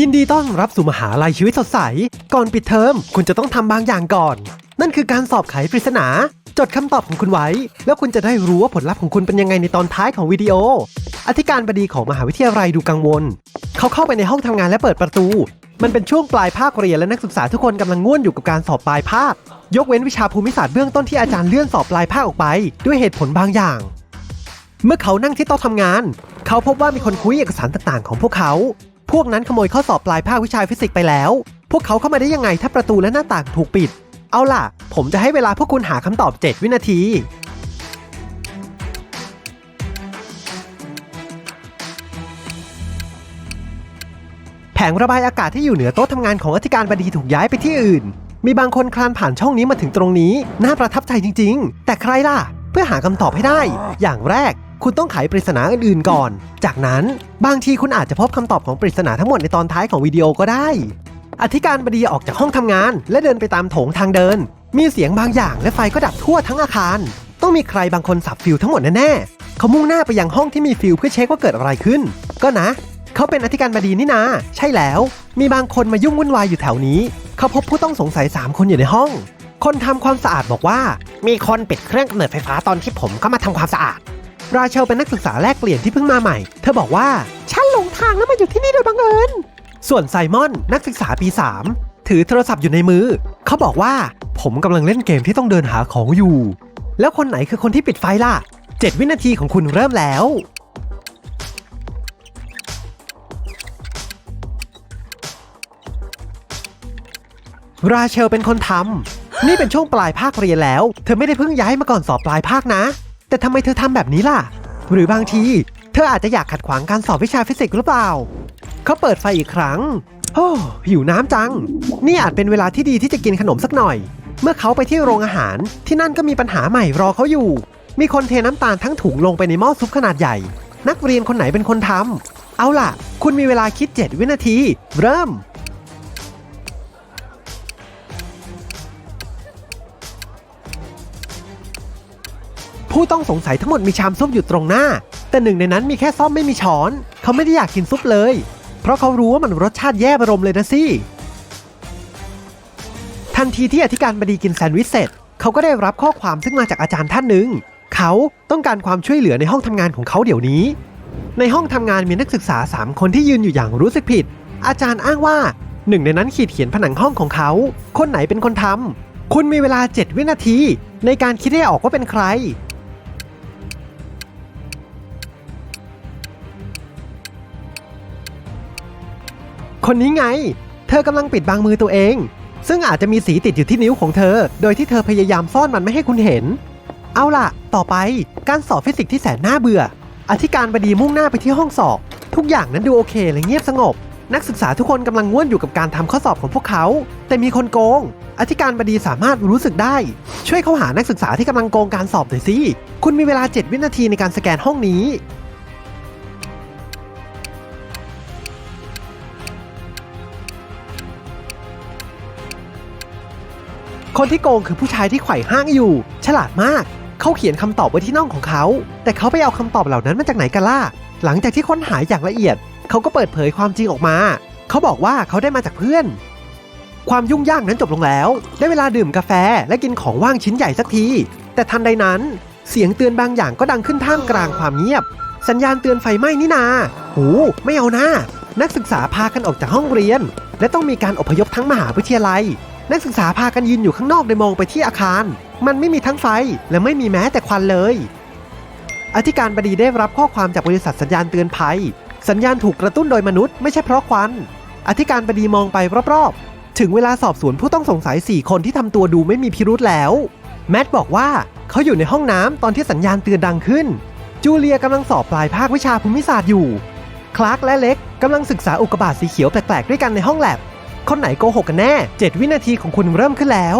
ยินดีต้อนรับสู่มหาลัยชีวิตสดใส ก่อนปิดเทอมคุณจะต้องทำบางอย่างก่อน นั่นคือการสอบไขปริศนา จดคำตอบของคุณไว้ แล้วคุณจะได้รู้ว่าผลลัพธ์ของคุณเป็นยังไงในตอนท้ายของวิดีโอ อธิการบดีของมหาวิทยาลัยดูกังวล เขาเข้าไปในห้องทำงานและเปิดประตู มันเป็นช่วงปลายภาคเรียนและนักศึกษาทุกคนกำลังง่วนอยู่กับการสอบปลายภาค ยกเว้นวิชาภูมิศาสตร์เบื้องต้นที่อาจารย์เลื่อนสอบปลายภาคออกไป ด้วยเหตุผลบางอย่าง เมื่อเขานั่งที่โต๊ะทำงาน เขาพบว่ามีคนคุยเอกสารต่างๆ ของพวกเขา พวกนั้นขโมยข้อสอบปลายภาควิชาฟิสิกส์ไปแล้ว พวกเขาเข้ามาได้ยังไงถ้าประตูและหน้าต่างถูกปิด เอาล่ะ ผมจะให้เวลาพวกคุณหาคำตอบ 7 วินาที แผงระบายอากาศที่อยู่เหนือโต๊ะทำงานของอธิการบดีถูกย้ายไปที่อื่น มีบางคนคลานผ่านช่องนี้มาถึงตรงนี้ น่าประทับใจจริง ๆ แต่ใครล่ะ เพื่อหาคำตอบให้ได้ อย่างแรก คุณต้องไขปริศนาอื่นๆก่อน จากนั้นบางทีคุณอาจจะพบคำตอบของปริศนาทั้งหมดในตอนท้ายของวิดีโอก็ได้ อธิการบดีออกจากห้องทำงาน และเดินไปตามโถงทางเดิน มีเสียงบางอย่างและไฟก็ดับทั่วทั้งอาคาร ต้องมีใครบางคนสับฟิวทั้งหมดแน่ๆเขามุ่งหน้าไปยังห้องที่มีฟิวเพื่อเช็คว่าเกิดอะไรขึ้น ก็นะ เขาเป็นอธิการบดีนี่นาใช่แล้ว มีบางคนมายุ่งวุ่นวายอยู่แถวนี้ เขาพบผู้ต้องสงสัย 3 คนอยู่ในห้องคนทำความสะอาดบอกว่า มีคนปิดเครื่องกำเนิดไฟฟ้าตอนที่ผมเข้ามาทำความสะอาด ราเชลเป็นนักศึกษาแลกเปลี่ยนที่เพิ่งมาใหม่ เธอบอกว่าฉันหลงทางแล้วมาอยู่ที่นี่โดยบังเอิญ ส่วนไซมอนนักศึกษาปี 3 ถือโทรศัพท์อยู่ในมือ เขาบอกว่าผมกำลังเล่นเกมที่ต้องเดินหาของอยู่ แล้วคนไหนคือคนที่ปิดไฟล่ะ 7 วินาทีของคุณเริ่มแล้ว ราเชลเป็นคนทำนี่เป็นช่วงปลายภาคเรียนแล้ว เธอไม่ได้เพิ่งย้ายมาก่อนสอบปลายภาคนะ แต่ทำไมเธอทำแบบนี้ล่ะ หรือบางที เธออาจจะอยากขัดขวางการสอบวิชาฟิสิกส์หรือเปล่า เขาเปิดไฟอีกครั้ง โอ้หิวน้ำจัง นี่อาจเป็นเวลาที่ดีที่จะกินขนมสักหน่อย เมื่อเขาไปที่โรงอาหารที่นั่นก็มีปัญหาใหม่รอเขาอยู่ มีคนเทน้ำตาลทั้งถุงลงไปในหม้อซุปขนาดใหญ่ นักเรียนคนไหนเป็นคนทำเอาล่ะ คุณมีเวลาคิด 7 วินาที เริ่ม ผู้ต้องสงสัยทั้งหมดมีชามซุปอยู่ตรงหน้า แต่หนึ่งในนั้นมีแค่ซ่อมไม่มีช้อน เขาไม่ได้อยากกินซุปเลย เพราะเขารู้ว่ามันรสชาติแย่บรมเลยนะสิ ทันทีที่อธิการบดีกินแซนด์วิชเสร็จ เขาก็ได้รับข้อความซึ่งมาจากอาจารย์ท่านหนึ่ง เขาต้องการความช่วยเหลือในห้องทำงานของเขาเดี๋ยวนี้ ในห้องทำงานมีนักศึกษา 3 คนที่ยืนอยู่อย่างรู้สึกผิด อาจารย์อ้างว่าหนึ่งในนั้นขีดเขียนผนังห้องของเขา คนไหนเป็นคนทำคุณมีเวลา 7 วินาที ในการคิดให้ออกว่าเป็นใคร คนนี้ไง เธอกำลังปิดบังมือตัวเอง ซึ่งอาจจะมีสีติดอยู่ที่นิ้วของเธอ โดยที่เธอพยายามซ่อนมันไม่ให้คุณเห็น เอาล่ะ ต่อไปการสอบฟิสิกส์ที่แสนน่าเบื่อ อธิการบดีมุ่งหน้าไปที่ห้องสอบ ทุกอย่างนั้นดูโอเคและเงียบสงบ นักศึกษาทุกคนกำลังง่วนอยู่กับการทำข้อสอบของพวกเขา แต่มีคนโกง อธิการบดีสามารถรู้สึกได้ ช่วยเข้าหานักศึกษาที่กำลังโกงการสอบหน่อยสิ คุณมีเวลา 7 วินาทีในการสแกนห้องนี้ คนที่โกงคือผู้ชายที่ไขว่ห้างอยู่ ฉลาดมาก เขาเขียนคำตอบไว้ที่น่องของเขา แต่เขาไปเอาคำตอบเหล่านั้นมาจากไหนกันล่ะ หลังจากที่ค้นหาอย่างละเอียด เขาก็เปิดเผยความจริงออกมา เขาบอกว่าเขาได้มาจากเพื่อน ความยุ่งยากนั้นจบลงแล้ว ได้เวลาดื่มกาแฟและกินของว่างชิ้นใหญ่สักที แต่ทันใดนั้น เสียงเตือนบางอย่างก็ดังขึ้นท่ามกลางความเงียบ สัญญาณเตือนไฟไหม้นี่นาหูไม่เอานะนักศึกษาพากันออกจากห้องเรียน และต้องมีการอพยพทั้งมหาวิทยาลัย นักศึกษาพากันยืนอยู่ข้างนอกโดยมองไปที่อาคาร มันไม่มีทั้งไฟและไม่มีแม้แต่ควันเลย อธิการบดีได้รับข้อความจากบริษัทสัญญาณเตือนภัย สัญญาณถูกกระตุ้นโดยมนุษย์ไม่ใช่เพราะควัน อธิการบดีมองไปรอบๆ ถึงเวลาสอบสวนผู้ต้องสงสัย 4 คนที่ทำตัวดูไม่มีพิรุธแล้ว แมทบอกว่าเขาอยู่ในห้องน้ำตอนที่สัญญาณเตือนดังขึ้น จูเลียกำลังสอบปลายภาควิชาภูมิศาสตร์อยู่ คลาร์กและเล็กกำลังศึกษาอุกกาบาตสีเขียวแปลกๆด้วยกันในห้องแลบ คนไหนโกหกกันแน่ 7 วินาทีของคุณเริ่มขึ้นแล้ว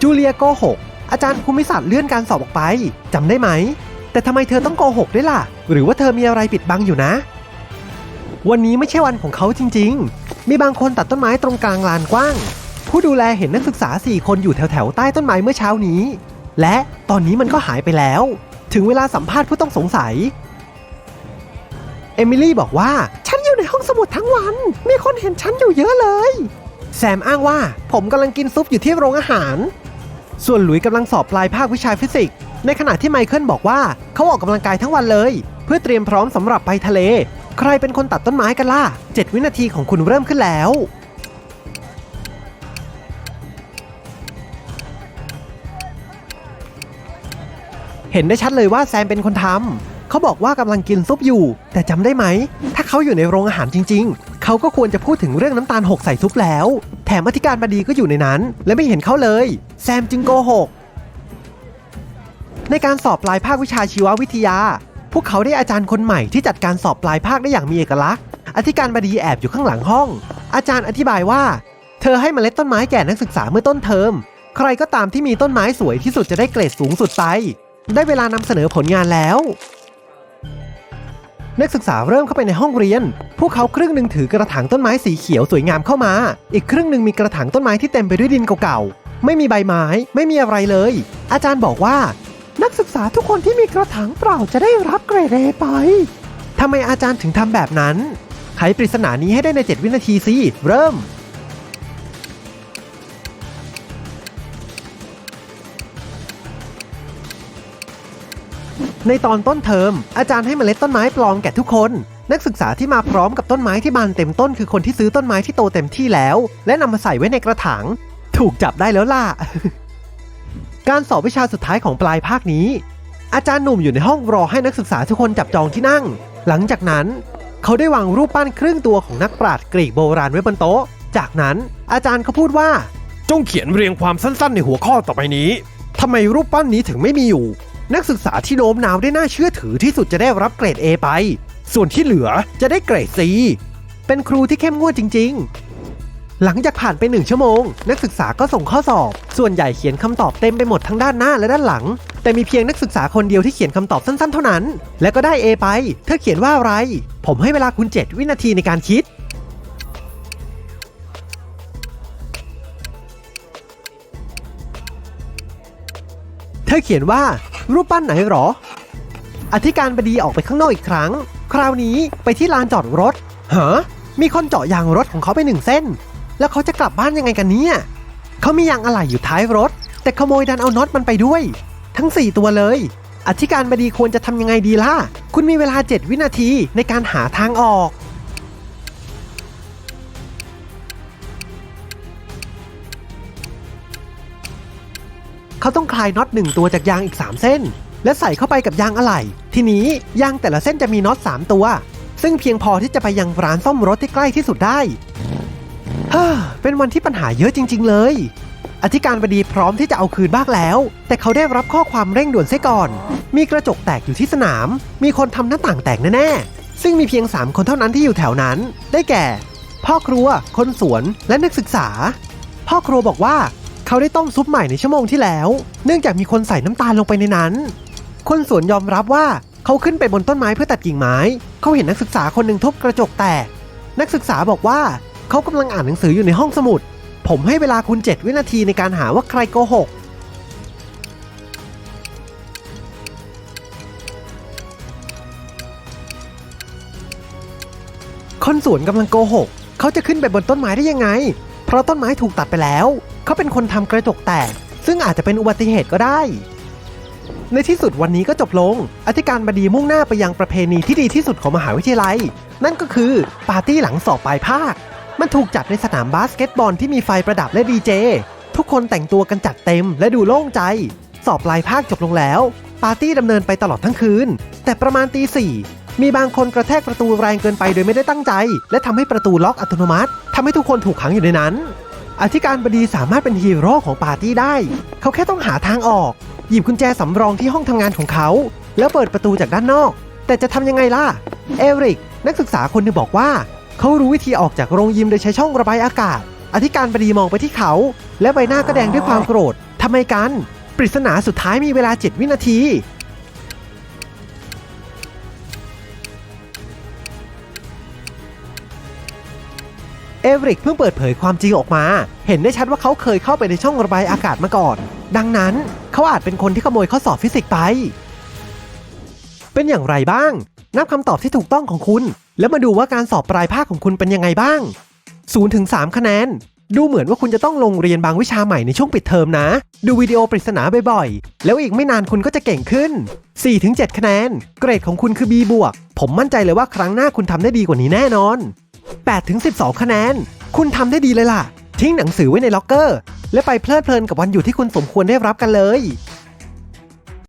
จูเลียโกหก อาจารย์ภูมิศาสตร์เลื่อนการสอบออกไปจำได้ไหม แต่ทำไมเธอต้องโกหกด้วยล่ะ หรือว่าเธอมีอะไรปิดบังอยู่นะ วันนี้ไม่ใช่วันของเขาจริง ๆ มีบางคนตัดต้นไม้ตรงกลางลานกว้าง ผู้ดูแลเห็นนักศึกษา 4 คนอยู่แถวๆใต้ต้นไม้เมื่อเช้านี้และตอนนี้มันก็หายไปแล้ว ถึงเวลาสัมภาษณ์ผู้ต้องสงสัย เอมิลี่บอกว่า ฉันอยู่ในห้องสมุดทั้งวัน มีคนเห็นฉันอยู่เยอะเลย แซมอ้างว่า ผมกำลังกินซุปอยู่ที่โรงอาหาร ส่วนหลุยกำลังสอบปลายภาควิชาฟิสิกส์ ในขณะที่ไมเคิลบอกว่าเขาออกกำลังกายทั้งวันเลย เพื่อเตรียมพร้อมสำหรับไปทะเล ใครเป็นคนตัดต้นไม้กันล่ะ 7 วินาทีของคุณเริ่มขึ้นแล้ว เห็นได้ชัดเลยว่าแซมเป็นคนทำเขาบอกว่ากำลังกินซุปอยู่ แต่จำได้ไหม ถ้าเขาอยู่ในโรงอาหารจริง ๆ เขาก็ควรจะพูดถึงเรื่องน้ำตาลหกใส่ซุปแล้ว แถมอธิการบดีก็อยู่ในนั้น และไม่เห็นเขาเลย แซมจึงโกหก ในการสอบปลายภาควิชาชีววิทยา พวกเขาได้อาจารย์คนใหม่ที่จัดการสอบปลายภาคได้อย่างมีเอกลักษณ์ อธิการบดีแอบอยู่ข้างหลังห้อง อาจารย์อธิบายว่า เธอให้เมล็ดต้นไม้แก่นักศึกษาเมื่อต้นเทอม ใครก็ตามที่มีต้นไม้สวยที่สุดจะได้เกรดสูงสุดไป ได้เวลานำเสนอผลงานแล้ว นักศึกษาเริ่มเข้าไปในห้องเรียน พวกเขาครึ่งหนึ่งถือกระถางต้นไม้สีเขียวสวยงามเข้ามา อีกครึ่งหนึ่งมีกระถางต้นไม้ที่เต็มไปด้วยดินเก่าๆ ไม่มีใบไม้ ไม่มีอะไรเลย อาจารย์บอกว่า นักศึกษาทุกคนที่มีกระถางเปล่าจะได้รับเกรดเอไปทำไมอาจารย์ถึงทำแบบนั้น ไขปริศนานี้ให้ได้ใน 7 วินาทีสิ เริ่ม ในตอนต้นเทอม อาจารย์ให้เมล็ดต้นไม้ปลอมแก่ทุกคน นักศึกษาที่มาพร้อมกับต้นไม้ที่บานเต็มต้นคือคนที่ซื้อต้นไม้ที่โตเต็มที่แล้ว และนำมาใส่ไว้ในกระถาง ถูกจับได้แล้วล่ะ การสอบวิชาสุดท้ายของปลายภาคนี้ อาจารย์หนุ่มอยู่ในห้องรอให้นักศึกษาทุกคนจับจองที่นั่ง หลังจากนั้น เขาได้วางรูปปั้นครึ่งตัวของนักปราชญ์กรีกโบราณไว้บนโต๊ะ จากนั้นอาจารย์เขาพูดว่า จงเขียนเรียงความสั้นๆ ในหัวข้อต่อไปนี้ทำไมรูปปั้นนี้ถึงไม่มีอยู่ นักศึกษาที่โน้มน้าวได้น่าเชื่อถือที่สุดจะได้รับเกรด A ไป ส่วนที่เหลือจะได้เกรด C เป็นครูที่เข้มงวดจริง ๆ หลังจากผ่านไปหนึ่งชั่วโมง นักศึกษาก็ส่งข้อสอบ ส่วนใหญ่เขียนคำตอบเต็มไปหมดทั้งด้านหน้าและด้านหลัง แต่มีเพียงนักศึกษาคนเดียวที่เขียนคำตอบสั้นๆ เท่านั้น และก็ได้ A ไป เธอเขียนว่าอะไร ผมให้เวลาคุณ 7 วินาทีในการคิดเธอเขียนว่า รูปปั้นไหนหรอ อธิการบดีออกไปข้างนอกอีกครั้ง คราวนี้ไปที่ลานจอดรถฮะมีคนเจาะยางรถของเขาไปหนึ่งเส้น แล้วเขาจะกลับบ้านยังไงกันเนี่ยเขามียางอะไหล่อยู่ท้ายรถ แต่ขโมยดันเอาน็อตมันไปด้วย ทั้ง 4 ตัวเลย อธิการบดีควรจะทำยังไงดีล่ะ คุณมีเวลา 7 วินาทีในการหาทางออก เขาต้องคลายน็อตหนึ่งตัวจากยางอีก 3 เส้น และใส่เข้าไปกับยางอะไหล่ทีนี้ยางแต่ละเส้นจะมีน็อต3ตัว ซึ่งเพียงพอที่จะไปยังร้านซ่อมรถที่ใกล้ที่สุดได้ฮ่าเป็นวันที่ปัญหาเยอะจริง ๆ เลย อธิการบดีพร้อมที่จะเอาคืนบ้างแล้ว แต่เขาได้รับข้อความเร่งด่วนเสียก่อน มีกระจกแตกอยู่ที่สนาม มีคนทำหน้าต่างแตกแน่ๆ ซึ่งมีเพียง 3 คนเท่านั้นที่อยู่แถวนั้น ได้แก่ พ่อครัว คนสวน และนักศึกษา พ่อครัวบอกว่า เขาได้ต้มซุปใหม่ในชั่วโมงที่แล้ว เนื่องจากมีคนใส่น้ำตาลลงไปในนั้น คนสวนยอมรับว่าเขาขึ้นไปบนต้นไม้เพื่อตัดกิ่งไม้ เขาเห็นนักศึกษาคนหนึ่งทุบกระจกแตก นักศึกษาบอกว่าเขากำลังอ่านหนังสืออยู่ในห้องสมุด ผมให้เวลาคุณ 7 วินาทีในการหาว่าใครโกหก คนสวนกำลังโกหก เขาจะขึ้นไปบนต้นไม้ได้ยังไง เพราะต้นไม้ถูกตัดไปแล้ว เขาเป็นคนทำกระจกแตก ซึ่งอาจจะเป็นอุบัติเหตุก็ได้ ในที่สุดวันนี้ก็จบลง อธิการบดีมุ่งหน้าไปยังประเพณีที่ดีที่สุดของมหาวิทยาลัย นั่นก็คือปาร์ตี้หลังสอบปลายภาค มันถูกจัดในสนามบาสเกตบอลที่มีไฟประดับและดีเจ ทุกคนแต่งตัวกันจัดเต็มและดูโล่งใจ สอบปลายภาคจบลงแล้ว ปาร์ตี้ดำเนินไปตลอดทั้งคืน แต่ประมาณตีสี่มีบางคนกระแทกประตูแรงเกินไปโดยไม่ได้ตั้งใจ และทำให้ประตูล็อกอัตโนมัติทำให้ทุกคนถูกขังอยู่ในนั้น อธิการบดีสามารถเป็นฮีโร่ของปาร์ตี้ได้ เขาแค่ต้องหาทางออก หยิบกุญแจสำรองที่ห้องทำงานของเขา แล้วเปิดประตูจากด้านนอก แต่จะทำยังไงล่ะ เอริก นักศึกษาคนหนึงบอกว่า เขารู้วิธีออกจากโรงยิมโดยใช้ช่องระบายอากาศ อธิการบดีมองไปที่เขา และใบหน้าก็แดงด้วยความโกรธทำไมกัน ปริศนาสุดท้ายมีเวลา 7 วินาที เอริกเพิ่งเปิดเผยความจริงออกมา เห็นได้ชัดว่าเขาเคยเข้าไปในช่องระบายอากาศมาก่อน ดังนั้นเขาอาจเป็นคนที่ขโมยข้อสอบฟิสิกส์ไป เป็นอย่างไรบ้าง นับคำตอบที่ถูกต้องของคุณ แล้วมาดูว่าการสอบปลายภาคของคุณเป็นยังไงบ้าง0ถึง3คะแนน ดูเหมือนว่าคุณจะต้องลงเรียนบางวิชาใหม่ในช่วงปิดเทอมนะ ดูวิดีโอปริศนาบ่อยๆ แล้วอีกไม่นานคุณก็จะเก่งขึ้น4-7คะแนน เกรดของคุณคือ B บวก ผมมั่นใจเลยว่าครั้งหน้าคุณทำได้ดีกว่านี้แน่นอน 8-12 คะแนน คุณทำได้ดีเลยล่ะ ทิ้งหนังสือไว้ในล็อกเกอร์ และไปเพลิดเพลินกับวันหยุดที่คุณสมควรได้รับกันเลย